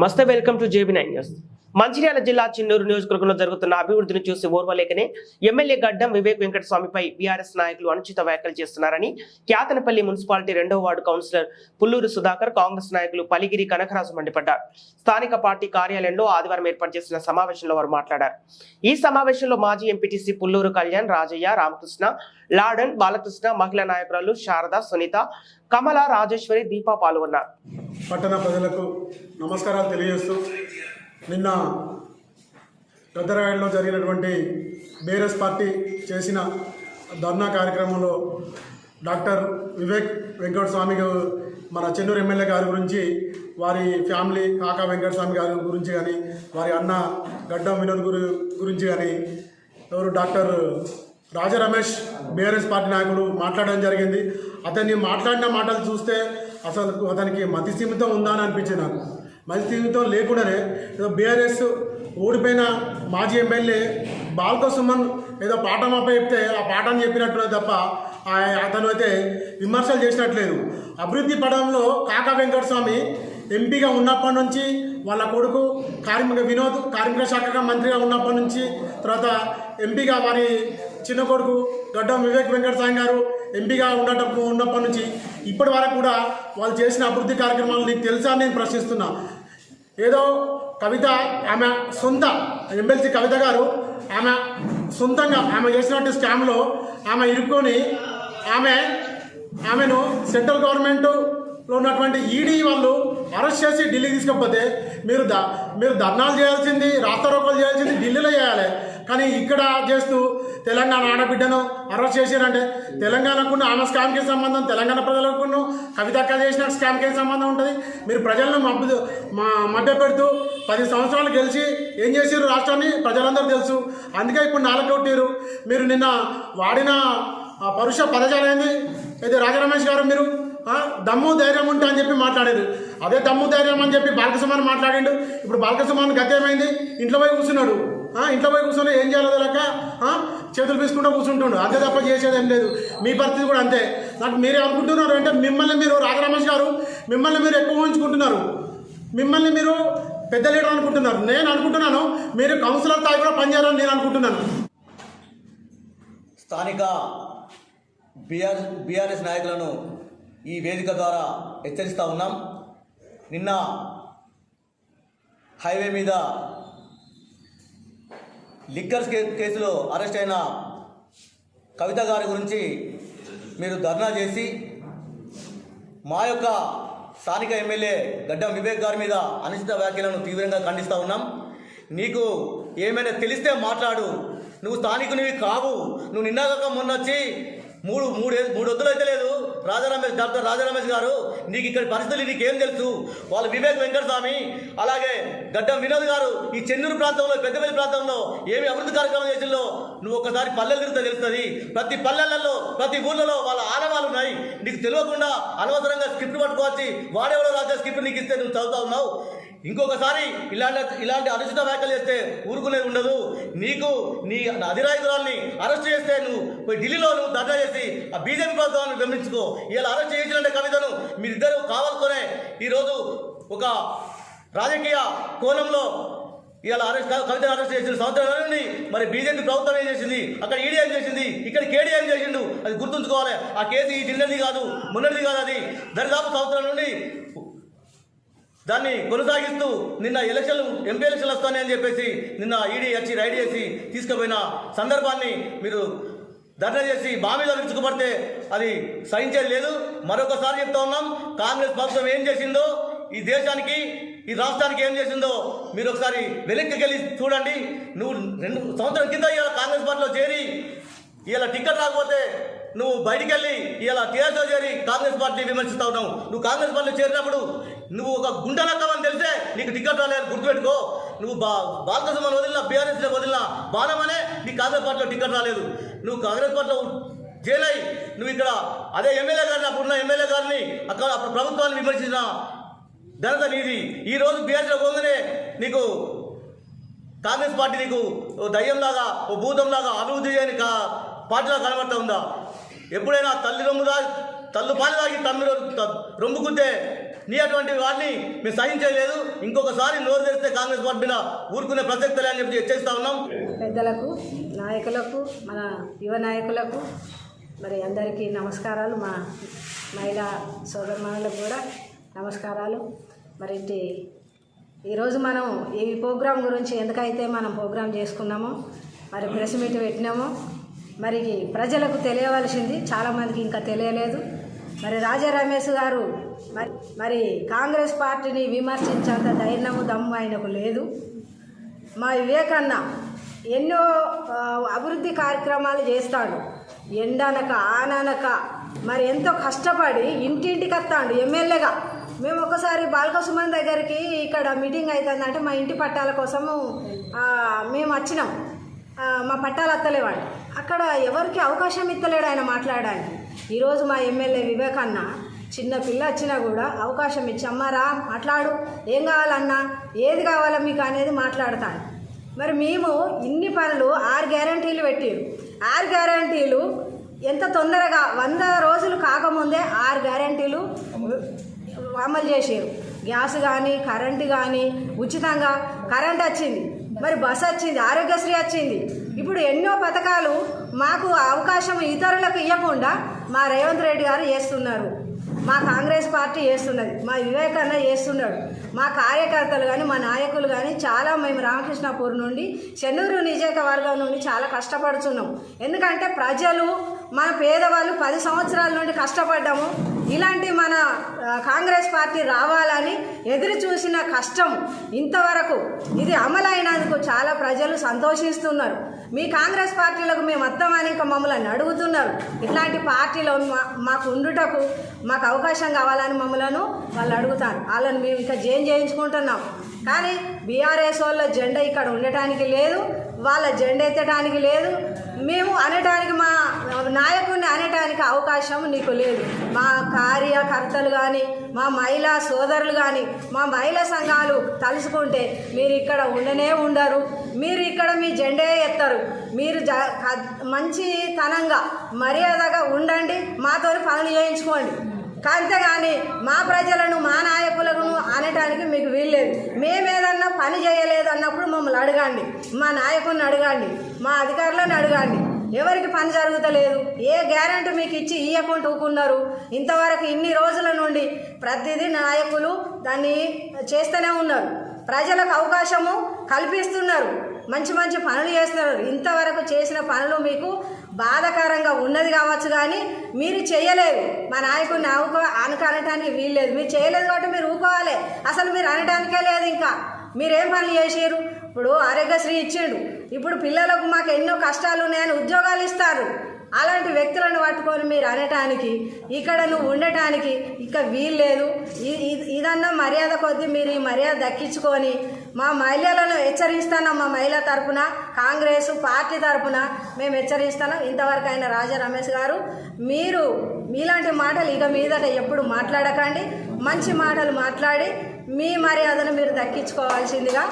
మస్త్ welcome to JB nine news. Mancherial జిల్లా చిన్నూరు నియోజకవర్గంలో జరుగుతున్న అభివృద్ధిని చూసి ఓర్వలేకనే ఎమ్మెల్యే గడ్డం వివేక్ వెంకటస్వామిపై బీఆర్ఎస్ నాయకులు అనుచిత వ్యాఖ్యలు చేస్తున్నారని క్యాతనపల్లి మున్సిపాలిటీ రెండవ వార్డు కౌన్సిలర్ పుల్లూరు సుధాకర్ కాంగ్రెస్ నాయకులు పలిగిరి కనకరాజు మండిపడ్డారు. స్థానిక పార్టీ కార్యాలయంలో ఆదివారం ఏర్పాటు చేసిన సమావేశంలో వారు మాట్లాడారు. ఈ సమావేశంలో మాజీ ఎంపీటీసీ పుల్లూరు కళ్యాణ్ రాజయ్య రామకృష్ణ లాడన్ బాలకృష్ణ మహిళా నాయకురాలు శారద సునీత కమల రాజేశ్వరి దీపా పాల్గొన్నారు. పట్టణ ప్రజలకు నమస్కారాలు తెలియజేస్తూ నిన్న గద్దరాయణలో జరిగినటువంటి బీఆర్ఎస్ పార్టీ చేసిన ధర్నా కార్యక్రమంలో డాక్టర్ వివేక్ వెంకట స్వామి గారు మన చెన్నూరు ఎమ్మెల్యే గారి గురించి వారి ఫ్యామిలీ కాకా వెంకట స్వామి గారి గురించి కానీ వారి అన్న గడ్డం వినోద్ గురి గురించి కానీ ఎవరు డాక్టర్ రాజా రమేష్ బీఆర్ఎస్ పార్టీ నాయకుడు మాట్లాడడం జరిగింది. అతన్ని మాట్లాడిన మాటలు చూస్తే అసలు అతనికి మతి సీమితం ఉందా అని అనిపించింది నాకు. మతి సీమితం లేకుండానే ఏదో బీఆర్ఎస్ ఓడిపోయిన మాజీ ఎమ్మెల్యే బాల్క సుమన్ ఏదో పాఠం అప్ప చెప్తే ఆ పాఠాన్ని చెప్పినట్టు తప్ప ఆ- అతను అయితే విమర్శలు చేసినట్లేదు. అభివృద్ధి పడంలో కాకా వెంకటస్వామి ఎంపీగా ఉన్నప్పటి నుంచి వాళ్ళ కొడుకు కార్మిక వినోద్ కార్మిక శాఖగా మంత్రిగా ఉన్నప్పటి నుంచి తర్వాత ఎంపీగా వారి చిన్న కొడుకు గడ్డం వివేక్ వెంకటస్వామి గారు ఎంపీగా ఉండటం ఉన్నప్పటి నుంచి ఇప్పటి వరకు కూడా వాళ్ళు చేసిన అభివృద్ధి కార్యక్రమాలు నీకు తెలుసా నేను ప్రశ్నిస్తున్నా. ఏదో కవిత ఆమె సొంత ఎమ్మెల్సీ కవిత గారు ఆమె సొంతంగా ఆమె చేసినట్టు స్కామ్లో ఆమె ఇరుక్కొని ఆమె ఆమెను సెంట్రల్ గవర్నమెంట్లో ఉన్నటువంటి ఈడీ వాళ్ళు అరెస్ట్ చేసి ఢిల్లీ తీసుకపోతే మీరు ద మీరు ధర్నాలు చేయాల్సింది రాస్తారోకలు చేయాల్సింది ఢిల్లీలో చేయాలి. కానీ ఇక్కడ చేస్తూ తెలంగాణ ఆడబిడ్డను అరెస్ట్ చేశారంటే తెలంగాణకున్న ఆమె స్కామ్కి సంబంధం? తెలంగాణ ప్రజలకును కవితక్క చేసిన స్కామ్కి సంబంధం ఉంటుంది? మీరు ప్రజలను మబ్బు మా పెడుతూ పది సంవత్సరాలు గెలిచి ఏం చేసారు రాష్ట్రాన్ని? ప్రజలందరూ తెలుసు. అందుకే ఇప్పుడు నాలుగు కొట్టారు మీరు నిన్న వాడిన పరుష పదజాలైంది అయితే రాజరమేష్ గారు మీరు? దమ్ము ధైర్యం ఉంటా అని చెప్పి మాట్లాడారు అదే దమ్ము ధైర్యం అని చెప్పి బాలకసుమాన్ మాట్లాడిండు. ఇప్పుడు బాలకసుమాన్ గతేమైంది ఇంట్లో పోయి కూర్చున్నాడు. ఇంట్లో పోయి కూర్చొని ఏం చేయాలో లెక్క చేతులు పీసుకుంటూ కూర్చుంటుండు. అంతే తప్ప చేసేది ఏం లేదు. మీ పరిస్థితి కూడా అంతే. నాకు మీరే అనుకుంటున్నారు అంటే మిమ్మల్ని మీరు రాఘరమేష్ గారు మిమ్మల్ని మీరు ఎక్కువ ఊహించుకుంటున్నారు. మిమ్మల్ని మీరు పెద్ద లీడర్ అనుకుంటున్నారు. నేను అనుకుంటున్నాను మీరు కౌన్సిలర్ స్థాయి కూడా పనిచేయాలని నేను అనుకుంటున్నాను. స్థానిక బీఆర్ బీఆర్ఎస్ నాయకులను ఈ వేదిక ద్వారా హెచ్చరిస్తూ ఉన్నాం. నిన్న హైవే మీద లిక్కర్స్ కే కేసులో అరెస్ట్ అయిన కవిత గారి గురించి మీరు ధర్నా చేసి మా యొక్క స్థానిక ఎమ్మెల్యే గడ్డం వివేక్ గారి మీద అనుచిత వ్యాఖ్యలను తీవ్రంగా ఖండిస్తూ ఉన్నాం. నీకు ఏమైనా తెలిస్తే మాట్లాడు. నువ్వు స్థానికునివి కావు. నువ్వు నిన్నగాక మొన్న వచ్చి మూడు మూడు మూడు వద్దులు అయితే లేదు. రాజారమేష్ డాక్టర్ రాజారమేష్ గారు నీకు ఇక్కడ పరిస్థితులు నీకేం తెలుసు? వాళ్ళు వివేక్ వెంకటస్వామి అలాగే గడ్డం వినోద్ గారు ఈ చెన్నూరు ప్రాంతంలో పెద్దపల్లి ప్రాంతంలో ఏమి అభివృద్ధి కార్యక్రమం చేసిందో నువ్వు ఒకసారి పల్లెలు తిరిగితే తెలుస్తుంది. ప్రతి పల్లెలలో ప్రతి ఊళ్ళలో వాళ్ళ ఆనవాళ్ళు ఉన్నాయి. నీకు తెలియకుండా అనవసరంగా స్క్రిప్ట్ పట్టుకోవచ్చి వాడెవడో రాజా స్క్రిప్ట్ నీకు ఇస్తే నువ్వు చదువుతా ఉన్నావు. ఇంకొకసారి ఇలాంటి ఇలాంటి అనుచిత వ్యాఖ్యలు చేస్తే ఊరుకునేది ఉండదు. నీకు నీ అధినాయకురాల్ని అరెస్ట్ చేస్తే నువ్వు పోయి ఢిల్లీలో నువ్వు ధర్నా చేసి ఆ బీజేపీ ప్రభుత్వాన్ని గమనించుకో ఇలా అరెస్ట్ చేయించినట్టే కవితను మీరిద్దరూ కావాలనుకునే ఈరోజు ఒక రాజకీయ కోణంలో ఇలా అరెస్ట్ కవితను అరెస్ట్ చేసిన సంవత్సరం నుండి మరి బీజేపీ ప్రభుత్వం ఏం చేసింది? అక్కడ ఈడీ ఏం చేసింది? ఇక్కడ కేడీ ఏం చేసిండు? అది గుర్తుంచుకోవాలి. ఆ కేసు ఈ ఢిల్లీది కాదు మొన్నటిది కాదు అది. దరిదాపు సంవత్సరం నుండి దాన్ని కొనసాగిస్తూ నిన్న ఎలక్షన్లు ఎంపీ ఎలక్షన్లు వస్తాయని చెప్పేసి నిన్న ఈడీ వచ్చి రైడ్ చేసి తీసుకుపోయిన సందర్భాన్ని మీరు ధర్నా చేసి బామీలో విరుచుకుపడితే అది సహించేది లేదు. మరొకసారి చెప్తా ఉన్నాం కాంగ్రెస్ ప్రభుత్వం ఏం చేసిందో ఈ దేశానికి ఈ రాష్ట్రానికి ఏం చేసిందో మీరు ఒకసారి వెనక్కి వెళ్ళి చూడండి. నువ్వు రెండు సంవత్సరం కింద ఇవాళ కాంగ్రెస్ పార్టీలో చేరి ఇలా టికెట్ రాకపోతే నువ్వు బయటికి వెళ్ళి ఇలా టీఆర్ఎస్లో చేరి కాంగ్రెస్ పార్టీ విమర్శిస్తా ఉన్నావు. నువ్వు కాంగ్రెస్ పార్టీలో చేరినప్పుడు నువ్వు ఒక గుండెలక్కవని తెలిస్తే నీకు టికెట్ రాలేదు గుర్తుపెట్టుకో. నువ్వు బా భారతదేశం వదిలినా బీఆర్ఎస్లో వదిలినా బాణమనే నీకు కాంగ్రెస్ పార్టీలో టికెట్ రాలేదు. నువ్వు కాంగ్రెస్ పార్టీలో జైలై. నువ్వు ఇక్కడ అదే ఎమ్మెల్యే గారిని అప్పుడున్న ఎమ్మెల్యే గారిని అక్కడ అప్పుడు ప్రభుత్వాన్ని విమర్శించిన ఘనత నీది. ఈ రోజు బీఆర్ఎస్లో పోగానే నీకు కాంగ్రెస్ పార్టీ నీకు ఓ దయ్యంలాగా ఓ భూతంలాగా అభివృద్ధి చేయని కా పార్టీలా కనబడతా ఉందా? ఎప్పుడైనా తల్లి రొమ్ము దా తల్లు పాలు తాగి తమ్మి రొమ్ము గుద్దే నీ అటువంటి వాడిని మేము సహించలేదు. ఇంకొకసారి నోరు తెరిస్తే కాంగ్రెస్ పార్టీ ఊరుకునే ప్రసక్తి అని చెప్పి హెచ్చరిస్తా ఉన్నాం. పెద్దలకు నాయకులకు మన యువ నాయకులకు మరి అందరికీ నమస్కారాలు. మా మహిళా సోదరులకు కూడా నమస్కారాలు. మరి ఈరోజు మనం ఈ ప్రోగ్రాం గురించి ఎందుకైతే మనం ప్రోగ్రాం చేసుకున్నామో మరి ప్రెస్ మీట్ పెట్టినామో మరి ప్రజలకు తెలియవలసింది చాలామందికి ఇంకా తెలియలేదు. మరి రాజా రమేష్ గారు మరి మరి కాంగ్రెస్ పార్టీని విమర్శించేంత ధైర్యము దమ్ము ఆయనకు లేదు. మా వివేకన్న ఎన్నో అభివృద్ధి కార్యక్రమాలు చేస్తాడు. ఎండనక ఆననక మరి ఎంతో కష్టపడి ఇంటింటికి వస్తాడు ఎమ్మెల్యేగా. మేము ఒకసారి బాలకసుమన్ దగ్గరికి ఇక్కడ మీటింగ్ అవుతుందంటే మా ఇంటి పట్టాల కోసము మేము వచ్చినాం. మా పట్టాలు అత్తలేవాడు. అక్కడ ఎవరికి అవకాశం ఇస్తలేడు ఆయన మాట్లాడడానికి. ఈరోజు మా ఎమ్మెల్యే వివేకన్న చిన్న పిల్ల వచ్చినా కూడా అవకాశం ఇచ్చి అమ్మారా మాట్లాడు. ఏం కావాలన్నా? ఏది కావాలా మీకు అనేది మాట్లాడతాను. మరి మేము ఇన్ని పనులు ఆరు గ్యారంటీలు పెట్టారు. ఆరు గ్యారంటీలు ఎంత తొందరగా వంద రోజులు కాకముందే ఆరు గ్యారంటీలు అమలు చేసారు. గ్యాస్ కానీ కరెంటు కానీ ఉచితంగా కరెంట్ వచ్చింది. మరి బస్ వచ్చింది ఆరోగ్యశ్రీ వచ్చింది. ఇప్పుడు ఎన్నో పథకాలు మాకు అవకాశం ఇతరులకు ఇవ్వకుండా మా రేవంత్ రెడ్డి గారు చేస్తున్నారు. మా కాంగ్రెస్ పార్టీ చేస్తున్నది మా వివేకన్న చేస్తున్నాడు. మా కార్యకర్తలు కానీ మా నాయకులు కానీ చాలా మేము రామకృష్ణపూర్ నుండి చెన్నూరు నియోజకవర్గం నుండి చాలా కష్టపడుతున్నాం ఎందుకంటే ప్రజలు మన పేదవాళ్ళు పది సంవత్సరాల నుండి కష్టపడ్డాము. ఇలాంటి మన కాంగ్రెస్ పార్టీ రావాలని ఎదురు చూసిన కష్టం ఇంతవరకు. ఇది అమలైనందుకు చాలా ప్రజలు సంతోషిస్తున్నారు. మీ కాంగ్రెస్ పార్టీలకు మేము వస్తామని ఇంకా మమ్మల్ని అడుగుతున్నారు. ఇట్లాంటి పార్టీలో మా మాకు ఉండుటకు మాకు అవకాశం కావాలని మమ్మలను వాళ్ళు అడుగుతారు. వాళ్ళని మేము ఇంకా జైన్ చేయించుకుంటున్నాం. కానీ బీఆర్ఎస్ వాళ్ళ జెండా ఇక్కడ ఉండటానికి లేదు. వాళ్ళ జెండా ఎత్తడానికి లేదు. మేము అనటానికి మా నాయకుడిని అనటానికి అవకాశం నీకు లేదు. మా కార్యకర్తలు కానీ మా మహిళా సోదరులు కానీ మా మహిళా సంఘాలు తలుసుకుంటే మీరు ఇక్కడ ఉండనే ఉండరు. మీరు ఇక్కడ మీ జెండే ఎత్తారు. మీరు జ మంచితనంగా మర్యాదగా ఉండండి. మాతో పనులు చేయించుకోండి. అంతేగాని మా ప్రజలను మా నాయకులను అనటానికి మీకు వీల్లేదు మేమేదన్నా పని చేయలేదు అన్నప్పుడు మమ్మల్ని అడగండి. మా నాయకుడిని అడగండి. మా అధికారులను అడగండి. ఎవరికి పని జరుగుతలేదు? ఏ గ్యారంటీ మీకు ఇచ్చి ఇయ్యకుండా ఊకున్నారు ఇంతవరకు ఇన్ని రోజుల నుండి ప్రతిదీ నాయకులు దాన్ని చేస్తూనే ఉన్నారు. ప్రజలకు అవకాశము కల్పిస్తున్నారు. మంచి మంచి పనులు చేస్తున్నారు. ఇంతవరకు చేసిన పనులు మీకు బాధాకరంగా ఉన్నది కావచ్చు కానీ మీరు చేయలేదు. మా నాయకుడిని ఆవుకో ఆనుక అనటానికి వీల్లేదు. మీరు చేయలేదు కాబట్టి మీరు ఊకోవాలి. అసలు మీరు అనటానికే లేదు ఇంకా. మీరేం పనులు చేసారు ఇప్పుడు ఆరోగ్యశ్రీ ఇచ్చిండు. ఇప్పుడు పిల్లలకు మాకు ఎన్నో కష్టాలు ఉన్నాయని ఉద్యోగాలు ఇస్తారు. అలాంటి వ్యక్తులను పట్టుకొని మీరు అనటానికి ఇక్కడ నువ్వు ఉండటానికి ఇక వీల్లేదు లేదు. ఇదన్నా మర్యాద కొద్దీ మీరు ఈ మర్యాద దక్కించుకొని మా మహిళలను హెచ్చరిస్తున్నాం మా మహిళ తరపున కాంగ్రెస్ పార్టీ తరపున మేము హెచ్చరిస్తున్నాం. ఇంతవరకు అయిన రాజా రమేష్ గారు మీరు మీలాంటి మాటలు ఇక మీదట ఎప్పుడు మాట్లాడకండి. మంచి మాటలు మాట్లాడి మీ మర్యాదను మీరు దక్కించుకోవాల్సిందిగా